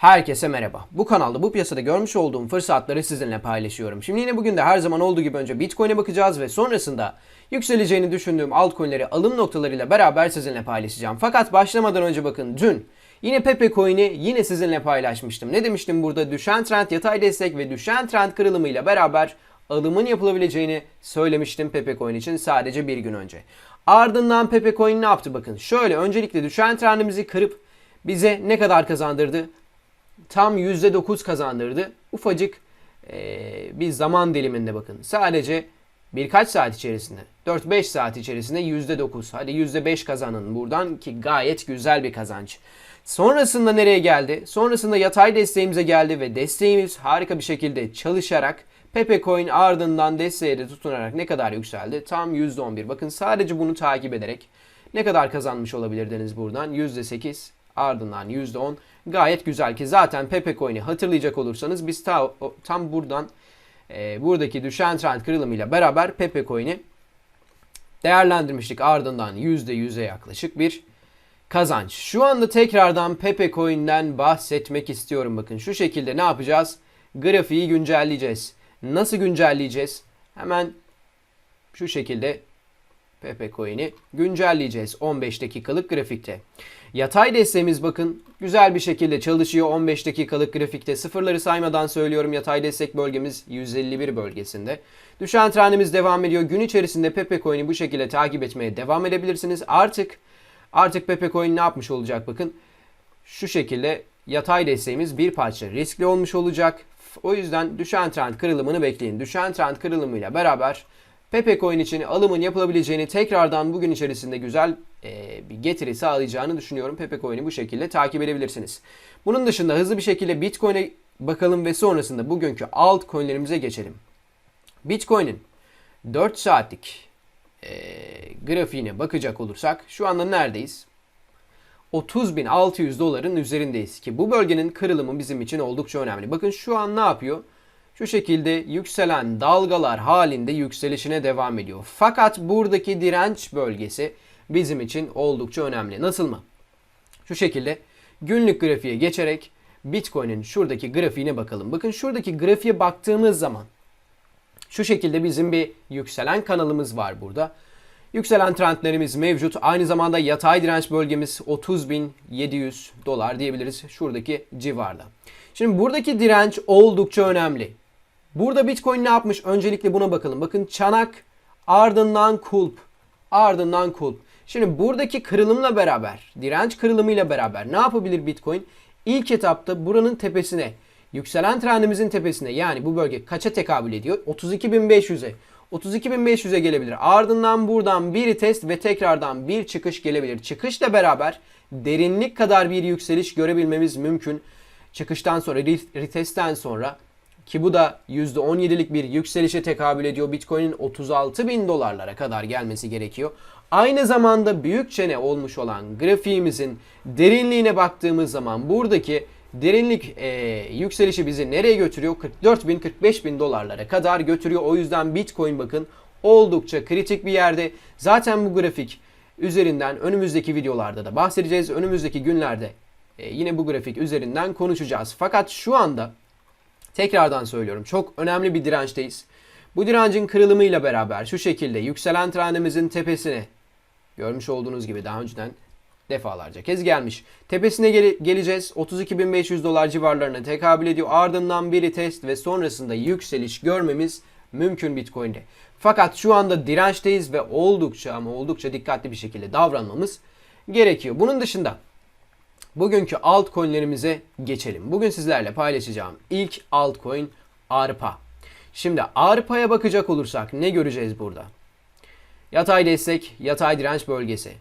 Herkese merhaba. Bu kanalda bu piyasada görmüş olduğum fırsatları sizinle paylaşıyorum. Şimdi yine bugün de her zaman olduğu gibi önce Bitcoin'e bakacağız ve sonrasında yükseleceğini düşündüğüm altcoin'leri alım noktalarıyla beraber sizinle paylaşacağım. Fakat başlamadan önce bakın dün yine Pepe Coin'i yine sizinle paylaşmıştım. Ne demiştim burada? Düşen trend yatay destek ve düşen trend kırılımıyla beraber alımın yapılabileceğini söylemiştim Pepe Coin için sadece bir gün önce. Ardından Pepe Coin ne yaptı bakın. Şöyle öncelikle düşen trendimizi kırıp bize ne kadar kazandırdı? Tam %9 kazandırdı. Ufacık eee, bir zaman diliminde bakın. Sadece birkaç saat içerisinde, 4-5 saat içerisinde %9, hadi %5 kazanın buradan ki gayet güzel bir kazanç. Sonrasında nereye geldi? Sonrasında yatay desteğimize geldi ve desteğimiz harika bir şekilde çalışarak Pepe Coin ardından desteğe de tutunarak ne kadar yükseldi? Tam %11. Bakın sadece bunu takip ederek ne kadar kazanmış olabilirdiniz buradan? %8 ardından %10 gayet güzel ki zaten Pepe Coin'i hatırlayacak olursanız biz ta, tam buradan e, buradaki düşen trend kırılımıyla beraber Pepe Coin'i değerlendirmiştik. Ardından %100'e yaklaşık bir kazanç. Şu anda tekrardan Pepe Coin'den bahsetmek istiyorum. Bakın şu şekilde ne yapacağız? Grafiği güncelleyeceğiz. Nasıl güncelleyeceğiz? Hemen şu şekilde Pepe Coin'i güncelleyeceğiz 15 dakikalık grafikte. Yatay desteğimiz bakın güzel bir şekilde çalışıyor 15 dakikalık grafikte. Sıfırları saymadan söylüyorum yatay destek bölgemiz 151 bölgesinde. Düşen trendimiz devam ediyor. Gün içerisinde Pepe Coin'i bu şekilde takip etmeye devam edebilirsiniz. Artık artık Pepe Coin ne yapmış olacak bakın. Şu şekilde yatay desteğimiz bir parça riskli olmuş olacak. O yüzden düşen trend kırılımını bekleyin. Düşen trend kırılımıyla beraber Pepe Coin için alımın yapılabileceğini tekrardan bugün içerisinde güzel e, bir getiri sağlayacağını düşünüyorum. Pepe Coin'i bu şekilde takip edebilirsiniz. Bunun dışında hızlı bir şekilde Bitcoin'e bakalım ve sonrasında bugünkü altcoin'lerimize geçelim. Bitcoin'in 4 saatlik e, grafiğine bakacak olursak şu anda neredeyiz? 30.600 doların üzerindeyiz ki bu bölgenin kırılımı bizim için oldukça önemli. Bakın şu an ne yapıyor? Şu şekilde yükselen dalgalar halinde yükselişine devam ediyor. Fakat buradaki direnç bölgesi bizim için oldukça önemli. Nasıl mı? Şu şekilde günlük grafiğe geçerek Bitcoin'in şuradaki grafiğine bakalım. Bakın şuradaki grafiğe baktığımız zaman şu şekilde bizim bir yükselen kanalımız var burada. Yükselen trendlerimiz mevcut. Aynı zamanda yatay direnç bölgemiz 30.700 dolar diyebiliriz şuradaki civarda. Şimdi buradaki direnç oldukça önemli. Burada Bitcoin ne yapmış? Öncelikle buna bakalım. Bakın çanak ardından kulp. Ardından kulp. Şimdi buradaki kırılımla beraber, direnç kırılımıyla beraber ne yapabilir Bitcoin? İlk etapta buranın tepesine, yükselen trendimizin tepesine yani bu bölge kaça tekabül ediyor? 32.500'e. 32.500'e gelebilir. Ardından buradan bir test ve tekrardan bir çıkış gelebilir. Çıkışla beraber derinlik kadar bir yükseliş görebilmemiz mümkün. Çıkıştan sonra, retestten sonra ki bu da %17'lik bir yükselişe tekabül ediyor. Bitcoin'in 36 bin dolarlara kadar gelmesi gerekiyor. Aynı zamanda büyük çene olmuş olan grafiğimizin derinliğine baktığımız zaman buradaki derinlik e, yükselişi bizi nereye götürüyor? 44 bin 45 bin dolarlara kadar götürüyor. O yüzden Bitcoin bakın oldukça kritik bir yerde. Zaten bu grafik üzerinden önümüzdeki videolarda da bahsedeceğiz. Önümüzdeki günlerde e, yine bu grafik üzerinden konuşacağız. Fakat şu anda Tekrardan söylüyorum çok önemli bir dirençteyiz. Bu direncin kırılımıyla beraber şu şekilde yükselen trendimizin tepesine görmüş olduğunuz gibi daha önceden defalarca kez gelmiş. Tepesine gele- geleceğiz. 32.500 dolar civarlarına tekabül ediyor. Ardından bir test ve sonrasında yükseliş görmemiz mümkün Bitcoin'de. Fakat şu anda dirençteyiz ve oldukça ama oldukça dikkatli bir şekilde davranmamız gerekiyor. Bunun dışında Bugünkü altcoin'lerimize geçelim. Bugün sizlerle paylaşacağım ilk altcoin ARPA. Şimdi ARPA'ya bakacak olursak ne göreceğiz burada? Yatay destek, yatay direnç bölgesi.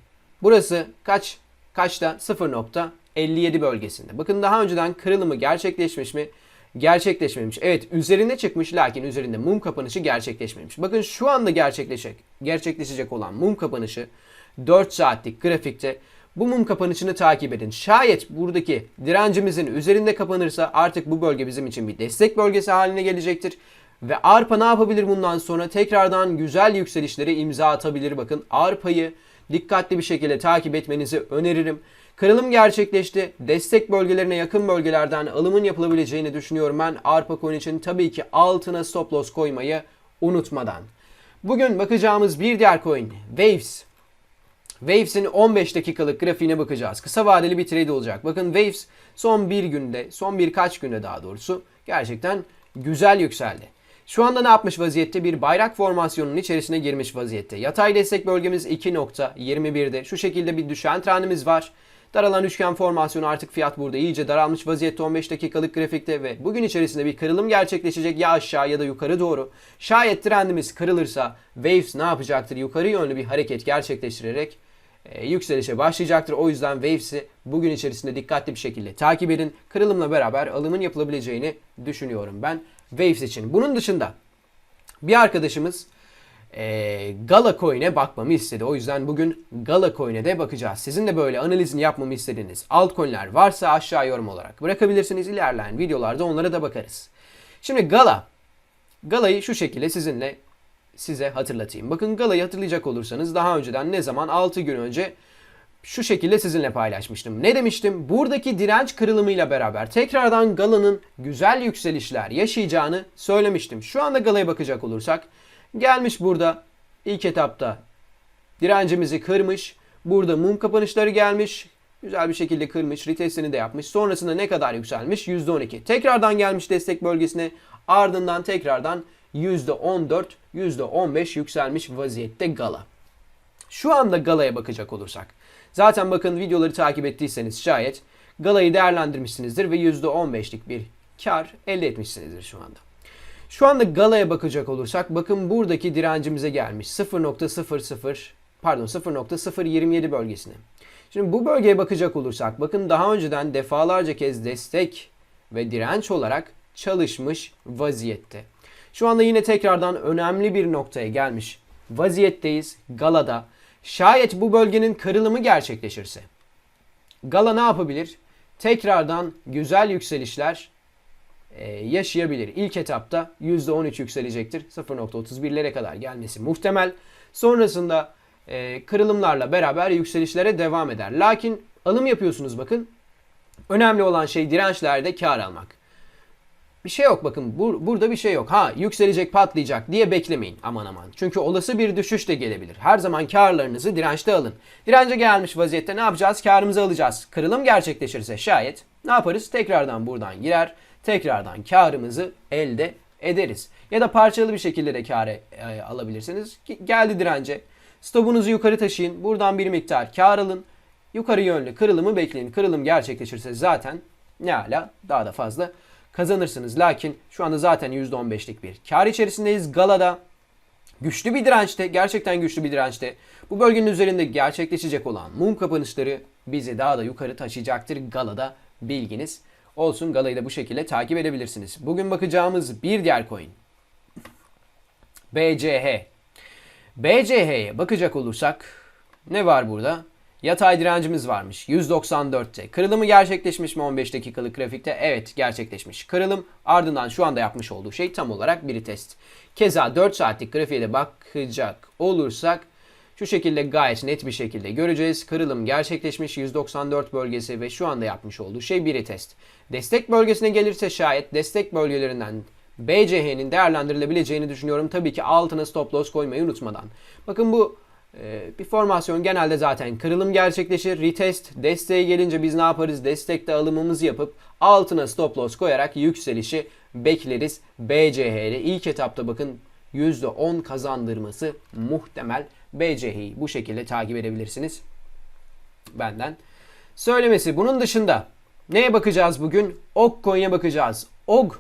Burası kaç? Kaçta? 0.57 bölgesinde. Bakın daha önceden kırılımı gerçekleşmiş mi? Gerçekleşmemiş. Evet üzerine çıkmış lakin üzerinde mum kapanışı gerçekleşmemiş. Bakın şu anda gerçekleşecek, gerçekleşecek olan mum kapanışı 4 saatlik grafikte bu mum kapanışını takip edin. Şayet buradaki direncimizin üzerinde kapanırsa artık bu bölge bizim için bir destek bölgesi haline gelecektir. Ve arpa ne yapabilir bundan sonra? Tekrardan güzel yükselişlere imza atabilir. Bakın arpayı dikkatli bir şekilde takip etmenizi öneririm. Kırılım gerçekleşti. Destek bölgelerine yakın bölgelerden alımın yapılabileceğini düşünüyorum ben. Arpa coin için tabii ki altına stop loss koymayı unutmadan. Bugün bakacağımız bir diğer coin Waves. Waves'in 15 dakikalık grafiğine bakacağız. Kısa vadeli bir trade olacak. Bakın Waves son bir günde, son birkaç günde daha doğrusu gerçekten güzel yükseldi. Şu anda ne yapmış vaziyette? Bir bayrak formasyonunun içerisine girmiş vaziyette. Yatay destek bölgemiz 2.21'de. Şu şekilde bir düşen trendimiz var. Daralan üçgen formasyonu artık fiyat burada iyice daralmış vaziyette 15 dakikalık grafikte ve bugün içerisinde bir kırılım gerçekleşecek ya aşağı ya da yukarı doğru. Şayet trendimiz kırılırsa Waves ne yapacaktır? Yukarı yönlü bir hareket gerçekleştirerek e, yükselişe başlayacaktır. O yüzden Waves'i bugün içerisinde dikkatli bir şekilde takip edin. Kırılımla beraber alımın yapılabileceğini düşünüyorum ben Waves için. Bunun dışında bir arkadaşımız e, Gala Coin'e bakmamı istedi. O yüzden bugün Gala Coin'e de bakacağız. Sizin de böyle analizini yapmamı istediğiniz altcoin'ler varsa aşağı yorum olarak bırakabilirsiniz. İlerleyen videolarda onlara da bakarız. Şimdi Gala. Gala'yı şu şekilde sizinle size hatırlatayım. Bakın Gala'yı hatırlayacak olursanız daha önceden ne zaman 6 gün önce şu şekilde sizinle paylaşmıştım. Ne demiştim? Buradaki direnç kırılımıyla beraber tekrardan Gala'nın güzel yükselişler yaşayacağını söylemiştim. Şu anda Gala'ya bakacak olursak gelmiş burada ilk etapta direncimizi kırmış. Burada mum kapanışları gelmiş. Güzel bir şekilde kırmış. Retestini de yapmış. Sonrasında ne kadar yükselmiş? %12. Tekrardan gelmiş destek bölgesine. Ardından tekrardan %14, %15 yükselmiş vaziyette Gala. Şu anda Gala'ya bakacak olursak. Zaten bakın videoları takip ettiyseniz şayet Gala'yı değerlendirmişsinizdir ve %15'lik bir kar elde etmişsinizdir şu anda. Şu anda Gala'ya bakacak olursak bakın buradaki direncimize gelmiş 0.00 pardon 0.027 bölgesine. Şimdi bu bölgeye bakacak olursak bakın daha önceden defalarca kez destek ve direnç olarak çalışmış vaziyette. Şu anda yine tekrardan önemli bir noktaya gelmiş vaziyetteyiz Gala'da. Şayet bu bölgenin kırılımı gerçekleşirse Gala ne yapabilir? Tekrardan güzel yükselişler e, yaşayabilir. İlk etapta %13 yükselecektir. 0.31'lere kadar gelmesi muhtemel. Sonrasında e, kırılımlarla beraber yükselişlere devam eder. Lakin alım yapıyorsunuz bakın. Önemli olan şey dirençlerde kar almak. Bir şey yok bakın bur- burada bir şey yok. Ha yükselecek patlayacak diye beklemeyin aman aman. Çünkü olası bir düşüş de gelebilir. Her zaman karlarınızı dirençte alın. Dirence gelmiş vaziyette ne yapacağız? Karımızı alacağız. Kırılım gerçekleşirse şayet ne yaparız? Tekrardan buradan girer. Tekrardan karımızı elde ederiz. Ya da parçalı bir şekilde de kâre e, alabilirsiniz. Geldi dirence. Stopunuzu yukarı taşıyın. Buradan bir miktar kar alın. Yukarı yönlü kırılımı bekleyin. Kırılım gerçekleşirse zaten ne ala daha da fazla kazanırsınız. Lakin şu anda zaten %15'lik bir kar içerisindeyiz. Galada güçlü bir dirençte, gerçekten güçlü bir dirençte. Bu bölgenin üzerinde gerçekleşecek olan mum kapanışları bizi daha da yukarı taşıyacaktır. Galada bilginiz olsun. Galayı da bu şekilde takip edebilirsiniz. Bugün bakacağımız bir diğer coin. BCH. BCH'ye bakacak olursak ne var burada? Yatay direncimiz varmış 194'te. Kırılımı gerçekleşmiş mi 15 dakikalık grafikte? Evet gerçekleşmiş. Kırılım ardından şu anda yapmış olduğu şey tam olarak bir test. Keza 4 saatlik grafiğe de bakacak olursak şu şekilde gayet net bir şekilde göreceğiz. Kırılım gerçekleşmiş 194 bölgesi ve şu anda yapmış olduğu şey bir test. Destek bölgesine gelirse şayet destek bölgelerinden BCH'nin değerlendirilebileceğini düşünüyorum. Tabii ki altına stop loss koymayı unutmadan. Bakın bu bir formasyon genelde zaten kırılım gerçekleşir. Retest desteğe gelince biz ne yaparız? Destekte alımımızı yapıp altına stop loss koyarak yükselişi bekleriz. BCH'de ilk etapta bakın %10 kazandırması muhtemel. BCH'yi bu şekilde takip edebilirsiniz. Benden söylemesi. Bunun dışında neye bakacağız bugün? OG coin'e bakacağız. OG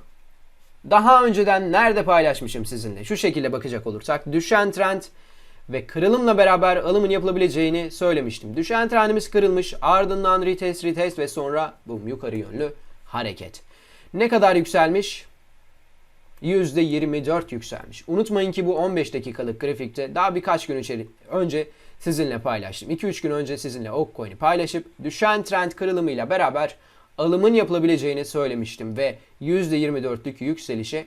daha önceden nerede paylaşmışım sizinle? Şu şekilde bakacak olursak düşen trend ve kırılımla beraber alımın yapılabileceğini söylemiştim. Düşen trendimiz kırılmış ardından retest retest ve sonra bum yukarı yönlü hareket. Ne kadar yükselmiş? %24 yükselmiş. Unutmayın ki bu 15 dakikalık grafikte daha birkaç gün önce sizinle paylaştım. 2-3 gün önce sizinle Okcoin'i paylaşıp düşen trend kırılımıyla beraber alımın yapılabileceğini söylemiştim ve %24'lük yükselişe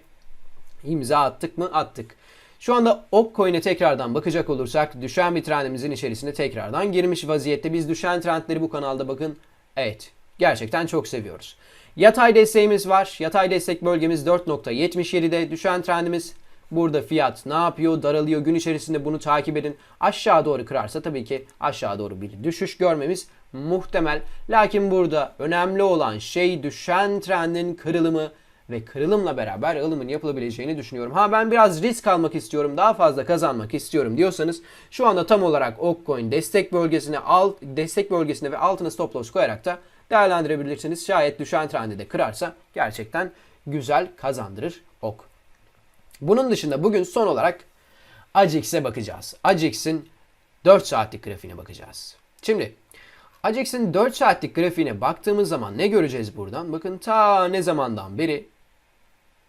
imza attık mı? Attık. Şu anda ok coin'e tekrardan bakacak olursak düşen bir trendimizin içerisine tekrardan girmiş vaziyette. Biz düşen trendleri bu kanalda bakın. Evet gerçekten çok seviyoruz. Yatay desteğimiz var. Yatay destek bölgemiz 4.77'de. Düşen trendimiz burada fiyat ne yapıyor? Daralıyor. Gün içerisinde bunu takip edin. Aşağı doğru kırarsa tabii ki aşağı doğru bir düşüş görmemiz muhtemel. Lakin burada önemli olan şey düşen trendin kırılımı ve kırılımla beraber alımın yapılabileceğini düşünüyorum. Ha ben biraz risk almak istiyorum, daha fazla kazanmak istiyorum diyorsanız şu anda tam olarak Okcoin destek bölgesine alt destek bölgesine ve altına stop loss koyarak da değerlendirebilirsiniz. Şayet düşen trendi de kırarsa gerçekten güzel kazandırır ok. Bunun dışında bugün son olarak AJAX'e bakacağız. AJAX'in 4 saatlik grafiğine bakacağız. Şimdi AJAX'in 4 saatlik grafiğine baktığımız zaman ne göreceğiz buradan? Bakın ta ne zamandan beri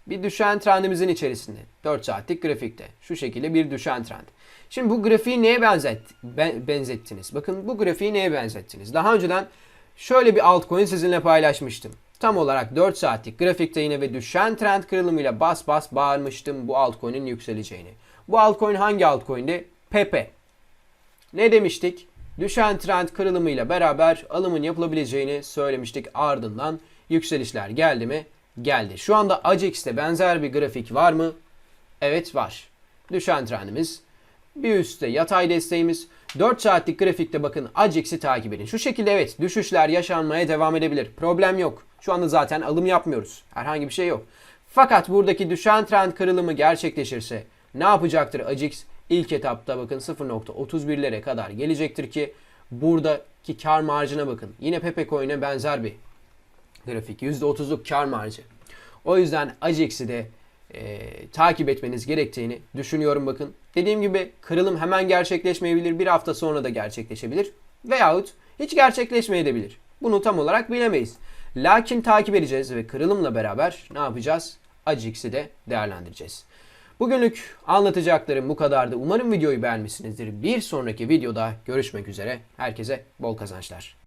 bir düşen trendimizin içerisinde. 4 saatlik grafikte. Şu şekilde bir düşen trend. Şimdi bu grafiği neye benzet, ben- benzettiniz? Bakın bu grafiği neye benzettiniz? Daha önceden şöyle bir altcoin sizinle paylaşmıştım. Tam olarak 4 saatlik grafikte yine ve düşen trend kırılımıyla bas bas bağırmıştım bu altcoin'in yükseleceğini. Bu altcoin hangi altcoin'di? Pepe. Ne demiştik? Düşen trend kırılımıyla beraber alımın yapılabileceğini söylemiştik. Ardından yükselişler geldi mi? Geldi. Şu anda AJAX'te benzer bir grafik var mı? Evet var. Düşen trendimiz. Bir üstte yatay desteğimiz. 4 saatlik grafikte bakın AJAX'i takip edin. Şu şekilde evet düşüşler yaşanmaya devam edebilir. Problem yok. Şu anda zaten alım yapmıyoruz. Herhangi bir şey yok. Fakat buradaki düşen trend kırılımı gerçekleşirse ne yapacaktır AJAX? İlk etapta bakın 0.31'lere kadar gelecektir ki buradaki kar marjına bakın. Yine Pepe Coin'e benzer bir grafik. %30'luk kar marjı. O yüzden AJAX'i de e, takip etmeniz gerektiğini düşünüyorum bakın. Dediğim gibi kırılım hemen gerçekleşmeyebilir. Bir hafta sonra da gerçekleşebilir. Veyahut hiç gerçekleşmeyebilir. Bunu tam olarak bilemeyiz. Lakin takip edeceğiz ve kırılımla beraber ne yapacağız? AJAX'i de değerlendireceğiz. Bugünlük anlatacaklarım bu kadardı. Umarım videoyu beğenmişsinizdir. Bir sonraki videoda görüşmek üzere. Herkese bol kazançlar.